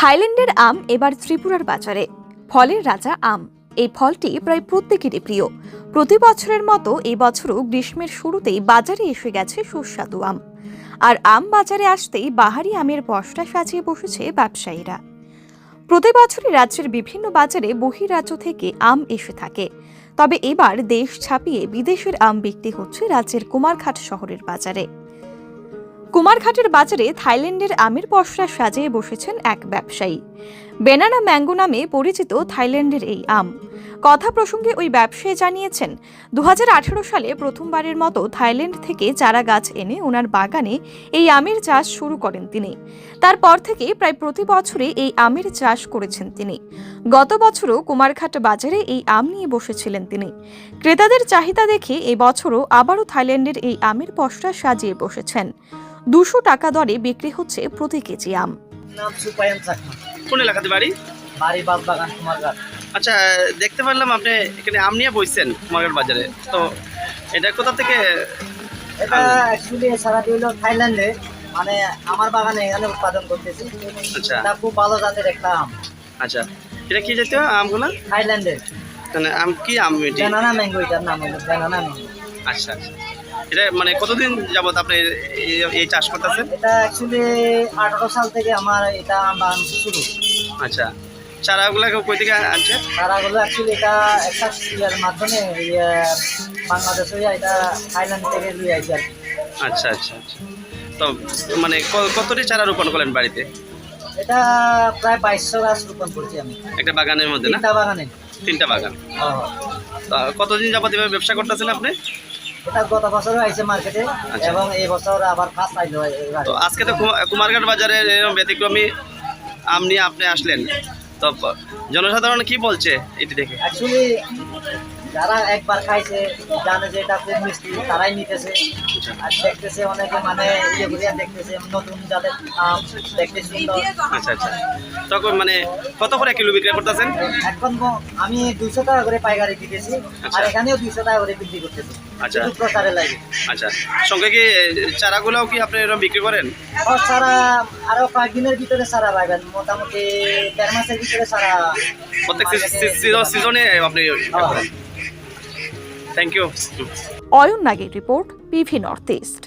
থাইল্যান্ডের আম এবার ত্রিপুরার বাজারে। ফলের রাজা আম। এই ফলটি প্রায় প্রত্যেকেরই প্রিয়। প্রতি বছরের মতো এই বছরও গ্রীষ্মের শুরুতেই বাজারে এসে গেছে সুস্বাদু আম। আর আম বাজারে আসতেই বাহারি আমের বস্তা সাজিয়ে বসেছে ব্যবসায়ীরা। প্রতি বছরই রাজ্যের বিভিন্ন বাজারে বহিরাজ্য থেকে আম এসে থাকে। তবে এবার দেশ ছাপিয়ে বিদেশের আম বিক্রি হচ্ছে রাজ্যের কুমারঘাট শহরের বাজারে। কুমারঘাটের বাজারে থাইল্যান্ডের আমের পসরা সাজিয়ে বসেছেন এক ব্যবসায়ী। বেনানা ম্যাঙ্গো নামে পরিচিত থাইল্যান্ডের এই আম। কথা প্রসঙ্গে ওই ব্যবসায়ী জানিয়েছেন দু হাজার আঠারো সালে প্রথমবারের মতো থাইল্যান্ড থেকে চারা গাছ এনে ওনার বাগানে এই আমের চাষ শুরু করেন তিনি। তারপর থেকে প্রায় প্রতি বছরে এই আমের চাষ করেছেন তিনি। গত বছরও কুমারঘাট বাজারে এই আম নিয়ে বসেছিলেন তিনি। ক্রেতাদের চাহিদা দেখে এবছরও আবারও থাইল্যান্ডের এই আমের পসরা সাজিয়ে বসেছেন। দুশো টাকা দরে বিক্রি হচ্ছে প্রতি কেজি আম। নাম সুপায়ন চাকমা। কোন এলাকাতে বাড়ি? বাড়ি বাগবাগান কুমারঘাট। আচ্ছা দেখতে পারলাম আপনি এখানে আম নিয়ে বইছেন কুমারঘাট বাজারে। তো এটা কোথা থেকে এটা অ্যাকচুয়ালি সারাটি হলো থাইল্যান্ডে। মানে আমার বাগানে এখানে উৎপাদন করতেছি। আচ্ছা। এটা খুব ভালো জাতের একটা আম। আচ্ছা। এটা কি জাতীয় আমগুলো? থাইল্যান্ডের। মানে আম কি আম এটি? ব্যানানা ম্যাঙ্গো এটার নাম হলো ব্যানানা ম্যাঙ্গো। আচ্ছা আচ্ছা। এটা মানে কতদিন যাবত আপনি এই- এই চাষ করতেছেন? এটা অ্যাকচুয়ালি আঠারো সাল থেকে আমার এটা বাগান শুরু। আচ্ছা। চারাগুলো কই থেকে আনছে? তারাগুলো অ্যাকচুয়ালি এটা একটা ইয়ার মাধ্যমে বাংলাদেশ এটা থাইল্যান্ড থেকে লুই আইছি। আচ্ছা আচ্ছা আচ্ছা। তো মানে কতটি চারা রোপণ করলেন বাড়িতে? এটা প্রায় বাইশশো গাছ রোপণ করছি আমি। একটা বাগানের মধ্যে না? তিনটা বাগানে। তিনটা বাগান। ও, কতদিন যাবত এভাবে ব্যবসা করতেছেন আপনি? এটা গত বছরও আইছে মার্কেটে আচ্ছা। এবং এই বছর আবার ফার্স্ট আইলো তো আজকে তো কুমারঘাট বাজারে এরকম ব্যতিক্রমী আম নিয়ে আপনি আসলেন। তো জনসাধারণ কি বলছে এটি দেখে? অ্যাকচুয়ালি যারা একবার খাইছে জানে যে এটা খুব মিষ্টি তারাই নিতেছে। আর দেখতেছে অনেকে মানে ইয়ে করিয়া দেখতেছে নতুন যাদের আম দেখতে সুন্দর। আচ্ছা আচ্ছা। তখন মানে কত করে কিলো বিক্রি করতেছেন? এখন আমি দুইশো টাকা করে পাইকারি দিতেছি আর আচ্ছা। এখানেও দুইশো টাকা করে বিক্রি করতেছি। আচ্ছা। প্রচারে লাগে। আচ্ছা। সঙ্গে কি চারাগুলোও কি আপনি এরকম বিক্রি করেন? আর সারা আরও কয়েকদিনের ভিতরে সারা মোটামুটি দেড় মাসের ভিতরে সারা প্রত্যেক সিজনে আপনি হ্যাঁ। থ্যাংক ইউ অয়ন নাগের রিপোর্ট পিভি নর্থ ইস্ট